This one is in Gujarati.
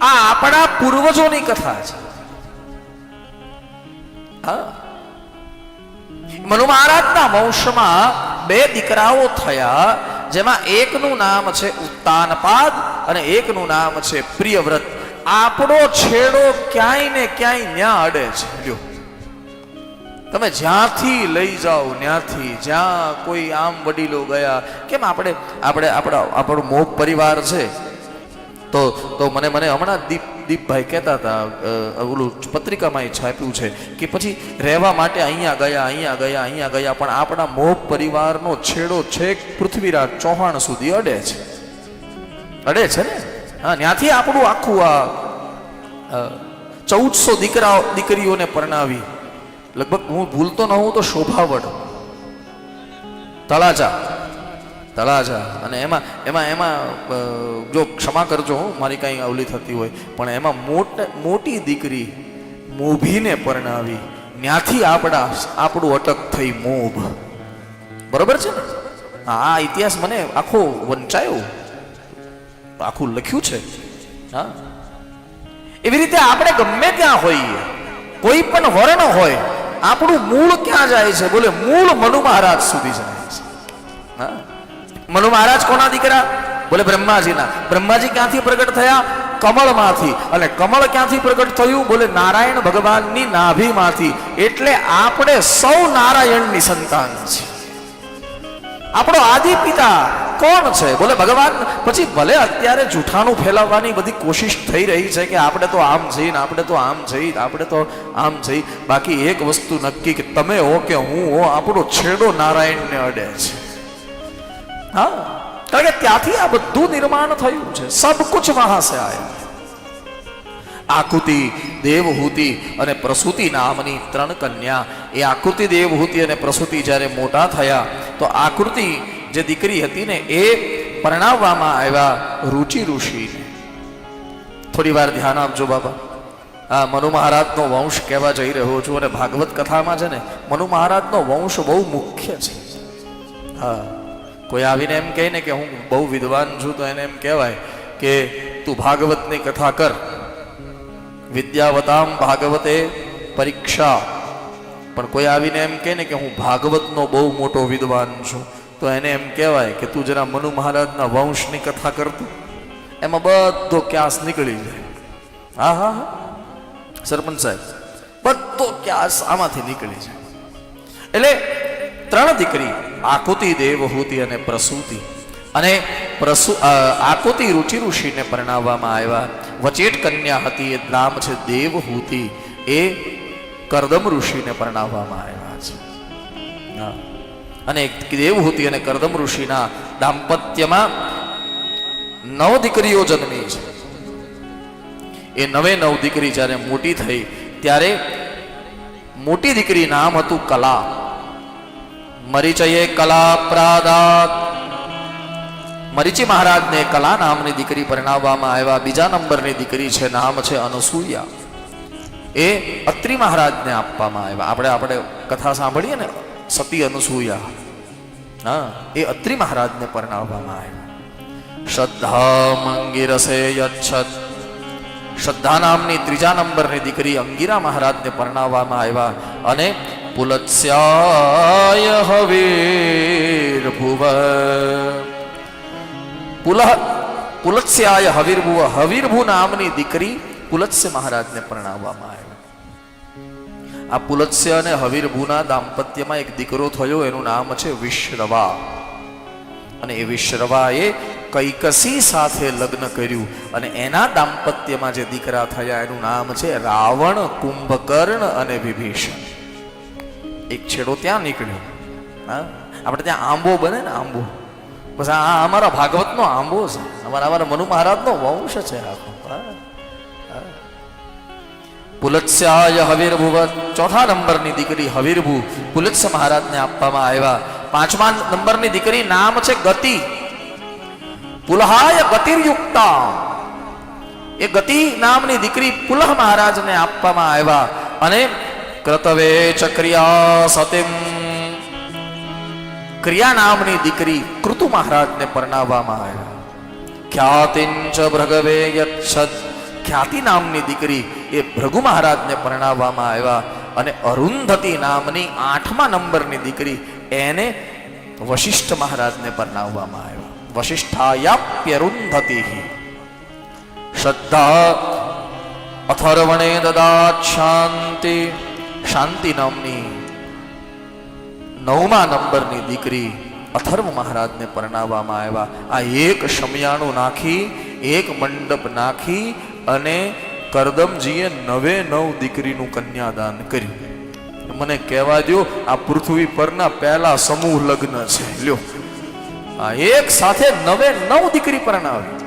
આ આપણા પૂર્વજોની કથા છે. મનુ મહારાજના વંશમાં બે દીકરાઓ થયા, જેમાં એકનું નામ છે ઉત્તાનપાદ અને એકનું નામ છે પ્રિયવ્રત. આપણો છેડો ક્યાંય ને ક્યાંય ન્યા અડે છે. લ્યો. તમે જ્યાંથી લઈ જાઓ ત્યાંથી જ્યાં કોઈ આમ વડીલો ગયા. કેમ આપણે આપણે આપણા, આપણો મોગ પરિવાર છે? તો તો મને મને હમણાં દીપ, દીપભાઈ કહેતા હતા ઓલું પત્રિકામાં એ છાપ્યું છે કે પછી રહેવા માટે અહીંયા ગયા અહીંયા ગયા અહીંયા ગયા, પણ આપણા મોહ પરિવારનો છેડો છેક પૃથ્વીરાજ ચૌહાણ સુધી અડે છે. અડે છે ને? હા ત્યાંથી આપણું આખું આ ચૌદસો દીકરા દીકરીઓને પરણાવી. લગભગ હું ભૂલતો ન હોઉં તો શોભાવડ. તળાજા. તળાજા અને એમાં એમાં એમાં જો ક્ષમા કરજો હું, મારી કાંઈ અવલી થતી હોય. પણ એમાં મોટ, મોટી દીકરી મોભીને પરણાવી. ત્યાંથી આપણા આપણું અટક થઈ મોભ. બરોબર છે ને? આ ઇતિહાસ મને આખો વંચાયો. આખું લખ્યું છે. હા? એવી રીતે આપણે ગમે ત્યાં હોઈએ, કોઈ પણ વર્ણ હોય, આપણું મૂળ ક્યાં જાય છે? બોલે, મૂળ મનુ મહારાજ સુધી જાય છે. હા? મનુ મહારાજ કોના દીકરા? બોલે બ્રહ્માજીના. બ્રહ્માજી ક્યાંથી પ્રગટ થયા? કમળમાંથી. અને કમળ ક્યાંથી પ્રગટ થયું? બોલે નારાયણ ભગવાનની નાભીમાંથી. એટલે આપણે સૌ નારાયણની સંતાન છે આપણો આદિ પિતા કોણ છે? બોલે ભગવાન, પછી ભલે અત્યારે જૂઠાણું ફેલાવવાની બધી કોશિશ થઈ રહી છે કે આપણે તો આમ જઈને, આપણે તો આમ જઈ આપણે તો આમ જઈ બાકી એક વસ્તુ નક્કી કે તમે હો કે હું હો, આપણો છેડો નારાયણને અડે છે. હા? કારણ કે ત્યાંથી આ બધું નિર્માણ થયું છે. સબ કુછ સે આયા. આકૃતિ દેવહૂતિ અને પ્રસૂતિ નામની ત્રણ કન્યા. એ આકૃતિ દેવહૂતિ અને પ્રસૂતિ જ્યારે મોટા થયા, તો આકૃતિ જે દીકરી હતી ને, એ પરણાવવામાં આવ્યા રુચિ ઋષિને. થોડી વાર ધ્યાન આપજો બાબા. હા મનુ મહારાજનો વંશ કહેવા જઈ રહ્યો છું અને ભાગવત કથામાં છે ને, મનુ મહારાજનો વંશ બહુ મુખ્ય છે. હા. કોઈ આવીને એમ કહે ને કે હું બહુ વિદ્વાન છું, તો એને એમ કહેવાય કે તું ભાગવતની કથા કર. વિદ્યાવતામ ભાગવતે પરીક્ષા. પણ કોઈ આવીને એમ કહે ને કે હું ભાગવતનો બહુ મોટો વિદ્વાન છું, તો એને એમ કહેવાય કે તું જરા મનુ મહારાજના વંશની કથા કરતું એમાં બધો ક્યાસ નીકળી જાય. હા હા હા. સરપંચ સાહેબ, બધો ક્યાસ આમાંથી નીકળી જાય. એટલે ત્રણ દીકરી આકુતિ દેવહૂતિ અને પ્રસૂતિ. અને પ્રસુ આકુતિ રુચિ ઋષિને પરણાવવામાં આવ્યા. વચેટ કન્યા હતી એ નામ છે દેવહૂતિ એ કરદમ ઋષિને પરણાવવામાં આવ્યા છે. અને દેવહૂતિ અને કરદમ ઋષિના દાંપત્યમાં નવ દીકરીઓ જન્મી છે. એ નવે નવ દીકરી જ્યારે મોટી થઈ, ત્યારે મોટી દીકરી નામ હતું કલા. મરીચયે કલા પ્રાદાત મરીચી મહારાજને કલા નામની દીકરી પરણાવવામાં આવ્યા. બીજા નંબરની દીકરી છે, નામ છે અનસૂયા. એ અત્રિ મહારાજને આપવામાં આવ્યા. આપણે આપણે કથા સાંભળીએ ને, સતી અનુસૂયા. હા, એ અત્રિ મહારાજને પરણાવવામાં આવ્યા. શ્રદ્ધા મંગિરસે યચ્છત. શ્રદ્ધા નામની ત્રીજા નંબરની દીકરી અંગીરા મહારાજને પરણાવવામાં આવ્યા. અને પુલત્સ્યાય હવીર ભુવ પુલહ પુલત્સ્યાય હવીરભુવ હવીરભુ નામની દીકરી પુલત્સ્ય મહારાજને પરણાવવામાં આવ્યા આ પુલત્સ્ય અને હવીરભુના દાંપત્યમાં એક દીકરો થયો, એનું નામ છે વિશ્રવા. અને એ વિશ્રવાએ કૈકસી સાથે લગ્ન કર્યું અને એના દાંપત્યમાં જે દીકરા થયા, એનું નામ છે રાવણ કુંભકર્ણ અને વિભીષણ. એક છેડો ત્યાં નીકળ્યો. હા? આપણે ત્યાં આંબો બને ને આંબો. બસ આ અમારા ભાગવતનો આંબો છે. અમારા અમારા મનુ મહારાજનો વંશ છે આખો. પુલત્સ્યાય હવીરભુવ ચોથા નંબરની દીકરી હવીરભુ પુલત્સ્ય મહારાજને આપવામાં આવ્યા. પાંચમા નંબરની દીકરી નામ છે ગતિ. પુલહાય ગતિર્યુક્તા. એ ગતિ નામની દીકરી પુલહ મહારાજને આપવામાં આવ્યા. અને ક્રતવે ચક્રિયા સતિમ. ક્રિયા નામની દીકરી કૃતુ મહારાજને પરણાવવામાં આવ્યા. ખ્યાતિંચ ભ્રગવે યચ્છદ. ખ્યાતિ નામની દીકરી એ ભૃગુ મહારાજને પરણાવવામાં આવ્યા અને અરુંધતી નામની આઠમા નંબરની દીકરી એને વશિષ્ઠ મહારાજને પરણાવવામાં આવ્યા. વશિષ્ઠાયાપ્યરુંધતી. શ્રદ્ધા અથર્વણે દદાત શાંતિ શાંતિ નામની નવમા નંબરની દીકરી અથર્વ મહારાજને પરણાવવામાં આવ્યા. આ એક શમિયાણું નાખી, એક મંડપ નાખી અને કરદમજીએ નવે નવ દીકરીનું કન્યાદાન કર્યું. મને કહેવા દો આ પૃથ્વી પરના પહેલા સમૂહ લગ્ન છે. લ્યો. આ એક સાથે નવે નવ દીકરી પરણાવી.